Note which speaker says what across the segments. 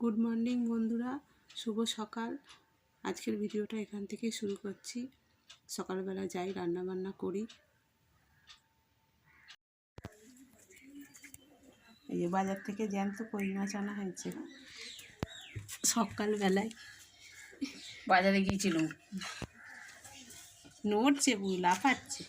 Speaker 1: Good morning বন্ধুরা শুভ সকাল। আজকের ভিডিওটা এখান থেকে শুরু করছি। সকালবেলা যাই রান্না বান্না করি। এই যে বাজার থেকে জ্যান্ত কই মাছ আনা হয়েছে। সকালবেলায়।
Speaker 2: বাজারে গিয়েছিলাম।
Speaker 1: নড়ছে লাফাচ্ছে।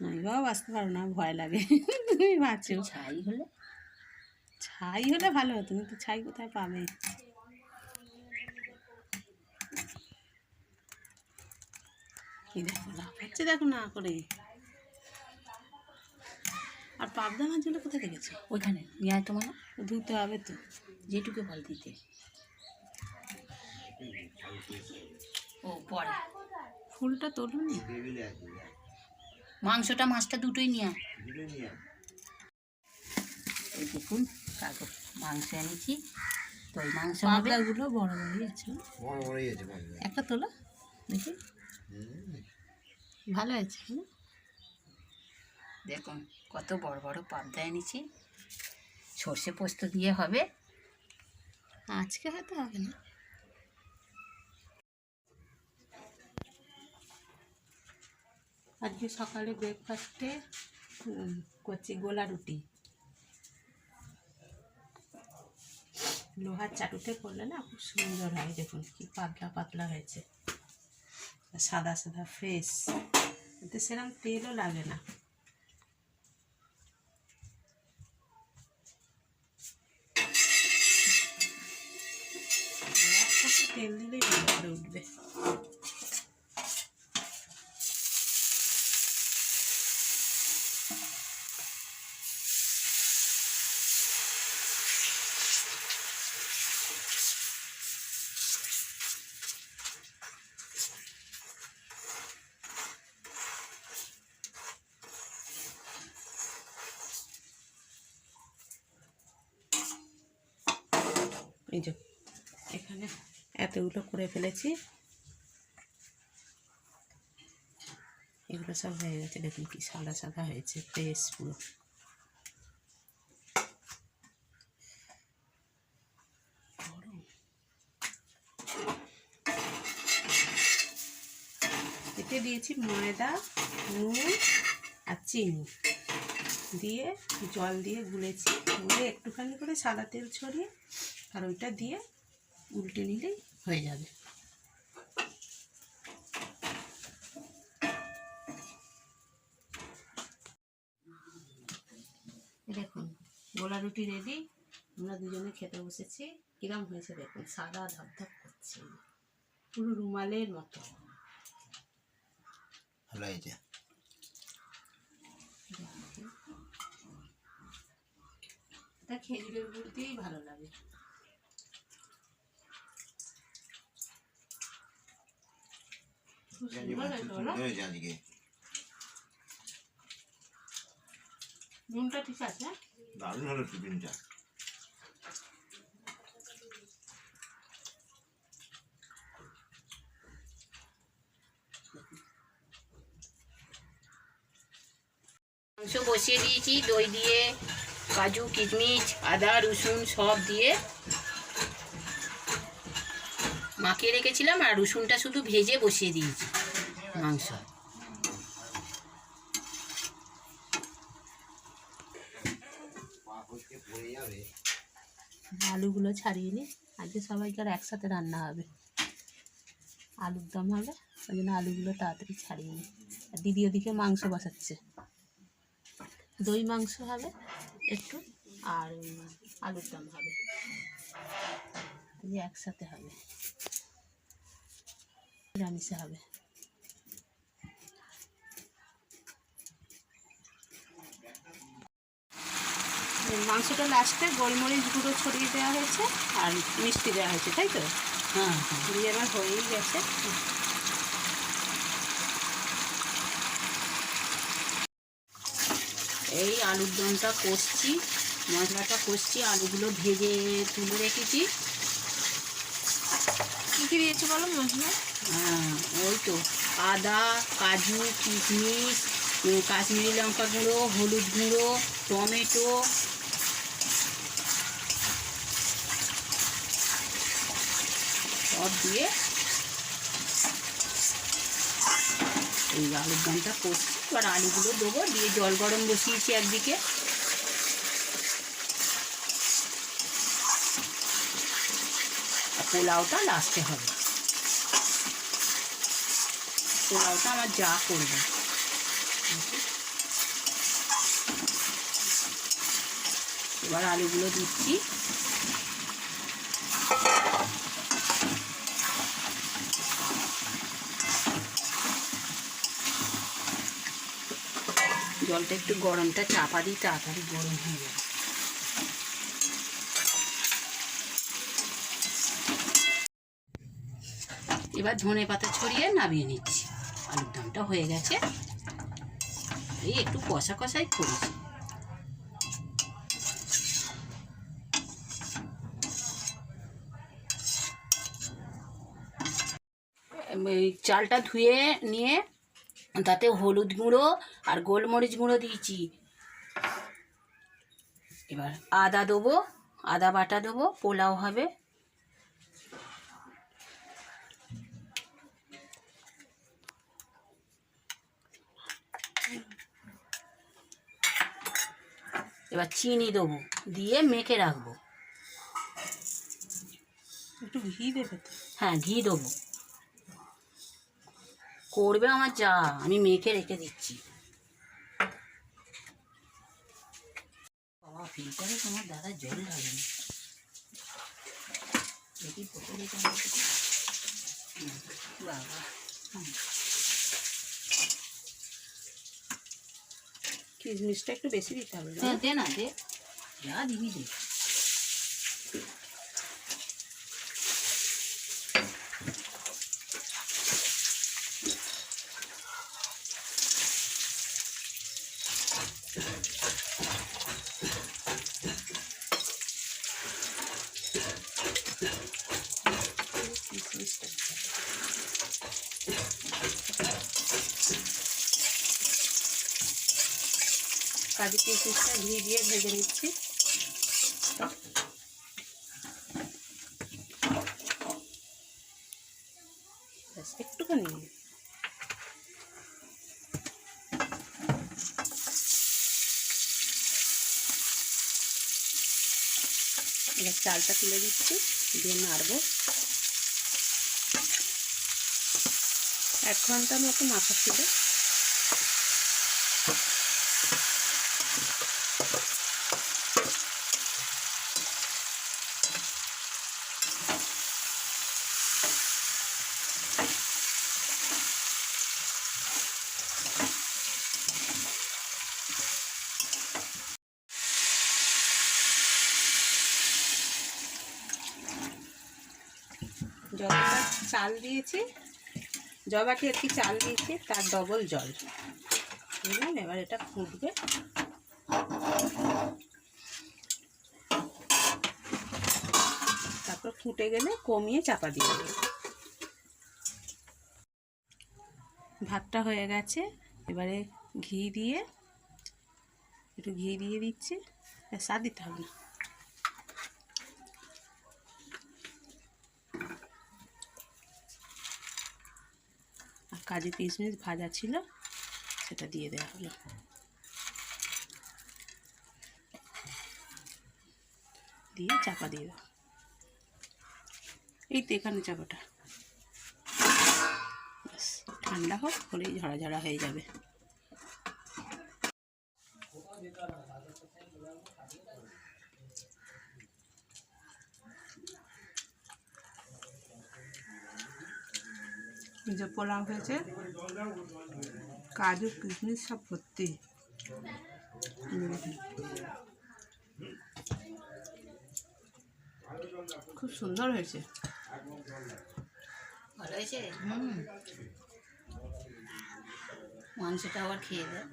Speaker 1: আমি বাবা আসতে পারো না ভয় লাগে। তুমি বাঁচো
Speaker 2: ছাই হলে?
Speaker 1: ছাই হলে ভালো হতো কিন্তু ছাই কোথায় পাবে? এই দেখো লাফাচ্ছে দেখো না করে। আর পাবদা মাছগুলো কোথায় দেখেছ
Speaker 2: ওইখানে নিয়ে আয় তোমার।
Speaker 1: ধুতে হবে তো।
Speaker 2: যেটুকু ভালো দিতে। ও পরে।
Speaker 1: ফুলটা তোলো নি।
Speaker 2: মাংসটা মাছটা দুটোই নিয়ে দেখুন। কাগজ মাংস এনেছি। তো ওই মাংস
Speaker 1: পাবদাগুলো বড় বড়ই আছে।
Speaker 3: বড় বড়ই আছে
Speaker 1: একটা তোলো দেখি। ভালো আছে
Speaker 2: দেখুন কত বড় বড় পাবদা এনেছি। সর্ষে পোস্ত দিয়ে হবে।
Speaker 1: আজকে হয়তো হবে না। আজকে সকালে ব্রেকফাস্টে করছি গোলা রুটি। লোহার চাটুতে করলে না খুব সুন্দর হয়। দেখুন কি পাতলা পাতলা হয়েছে। সাদা সাদা ফ্রেশ এতে সেরকম তেলও লাগে না। তেল দিলেই ভালো উঠবে। এই যে, এখানে এতগুলো করে ফেলেছি। এগুলো সব হয়ে গেছে, দেখুন কি সাদা সাদা হয়েছে ফ্রেশ পুরো। এতে দিয়েছি ময়দা, নুন আর চিনি। দিয়ে জল দিয়ে গুলেছি, গুলে একটুখানি করে সাদা তেল ছড়িয়ে আর ওইটা দিয়ে উল্টে নিলেই হয়ে যাবে। দেখুন গোলা রুটি রেডি আমরা দুজনে খেতে বসেছি। কিরম হয়েছে দেখুন সাদা ধপধপ করছে। পুরো রুমালের মতো।
Speaker 3: ভালো হয়েছে।
Speaker 1: খেজুরের গুড় দিয়েই ভালো লাগে। খুব সুন্দর হয়েছে বলো?
Speaker 3: হয়েছে আজকে
Speaker 1: নুনটা ঠিক আছে
Speaker 3: দারুণ হলো টিফিনটা
Speaker 2: মাংস বসিয়ে দিয়েছি দই দিয়ে কাজু কিশমিশ আদা রসুন সব দিয়ে মাখিয়ে রেখেছিলাম আর রসুনটা শুধু ভেজে বসিয়ে দিয়েছি মাংস।
Speaker 1: আলুগুলো ছাড়িয়ে নি। আজকে সবাইকার একসাথে রান্না হবে। আলুর দম হবে, ওই জন্য আলুগুলো তাড়াতাড়ি ছাড়িয়ে নি। আর দিদি ওদিকে মাংস বসাচ্ছে। দই মাংস হবে একটু, আর আলুর দম হবে। একসাথে হবে। নিরামিষে হবে। মাংসটা লাস্টে গোলমরিচ গুঁড়ো ছড়িয়ে দেওয়া হয়েছে আর মিষ্টি দেওয়া হয়েছে তাই তো?
Speaker 2: হ্যাঁ হ্যাঁ।
Speaker 1: দিয়ে হয়েই গেছে।
Speaker 2: এই আলুর দমটা কষছি মশলাটা কষছি আলুগুলো ভেজে তুলে রেখেছি।
Speaker 1: কী কী দিয়েছ বলো মশলা?
Speaker 2: हाँ, तो। आदा, कजू, किशमिश काश्मी लंका गुड़ो, हलुद गुड़ो, टमेटो। सब दिए आलू दान आलू गुड़ो देव दिए जल गरम बसिए एकदि के पोलाओटा लास्टे পোলাওটা আমার যা করবে। এবার আলুগুলো দিচ্ছি। জলটা একটু গরমটা চাপা দিই, তাড়াতাড়ি গরম হয়ে যাবে। এবার ধনে পাতা ছড়িয়ে নামিয়ে নিচ্ছি। আলুর দমটা হয়ে গেছে। এই একটু কষা কষাই করেছি চালটা ধুয়ে নিয়ে তাতে হলুদ গুঁড়ো আর গোলমরিচ গুঁড়ো দিয়েছি। এবার আদা দেবো, আদা বাটা দেবো, পোলাও হবে। এবার চিনি দেবো দিয়ে মেখে রাখব।
Speaker 1: একটু ঘি দেবে
Speaker 2: হ্যাঁ ঘি দেবো। করবে আমার যা আমি মেখে রেখে দিচ্ছি। বাবা ফিল্টারে তোমার দাদা জল দেখে কাছে। হুম, বাবা
Speaker 1: কিশমিশটা একটু বেশি দিতে হবে?
Speaker 2: হ্যাঁ দে না দে যা দিবি দে
Speaker 1: কিশমিশটা কাজু কিশমিশটা ঘি দিয়ে ভেজে নিচ্ছি। একটুখানি। এবার চালটা তুলে দিচ্ছি দিয়ে নাড়বো। এক ঘণ্টার মতো মাথা ছিল। যতটা চাল দিয়েছি। জবাটি একটি চাল দিয়েছি, তার ডবল জল। বুঝলেন এবার এটা ফুটবে। তারপর ফুটে গেলে কমিয়ে চাপা দিয়ে দেবে। ভাতটা হয়ে গেছে। এবারে ঘি দিয়ে, একটু ঘি দিয়ে দিচ্ছি। স্বাদ দিতে হবে না। কাজু কিশমিশ ভাজা ছিল, সেটা দিয়ে দেওয়া হলো। দিয়ে চাপা দিয়ে দাও। এই তো এখানে চাপাটা। ঠান্ডা হোক, হলেই ঝরা ঝরা হয়ে যাবে। যে পোলাও হয়েছে। কাজু কিশমিশ সব ভর্তি। খুব সুন্দর হয়েছে।
Speaker 2: ভালো হয়েছে? হুম। মাংসটা আবার খেয়ে দেয়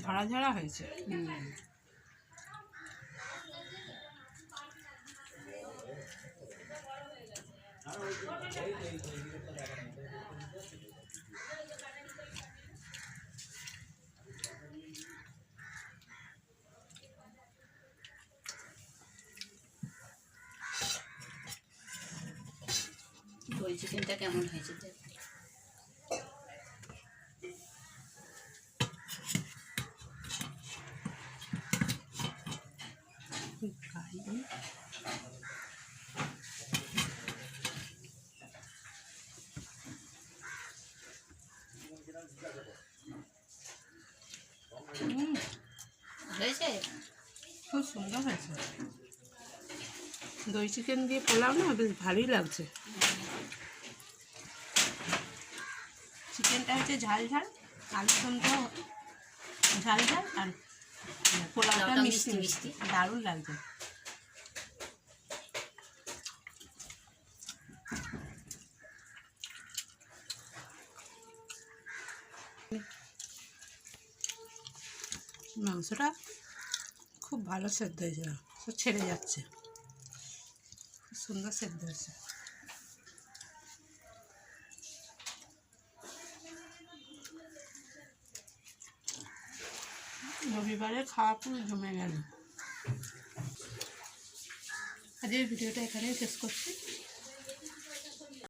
Speaker 1: ঝরা ঝরা হয়েছে।
Speaker 2: হুম দই চিকেনটা কেমন হয়েছে?
Speaker 1: গাড়ি খুব সুন্দর হয়েছে। দই চিকেন দিয়ে পোলাও না, বেশ ভালোই লাগছে। চিকেনটা হচ্ছে ঝাল ঝাল আলুদমটা ঝাল ঝাল আর পোলাওটা
Speaker 2: পোলাওটা
Speaker 1: মিষ্টি
Speaker 2: মিষ্টি
Speaker 1: মিষ্টি। দারুণ লাগছে মাংসটা খুব ভালো সেদ্ধ হয়েছে সব ছেড়ে যাচ্ছে। খুব সুন্দর সেদ্ধ হয়েছে। রবিবারে খাওয়া পুরো জমে গেল আজকের ভিডিওটা এখানেই শেষ করছি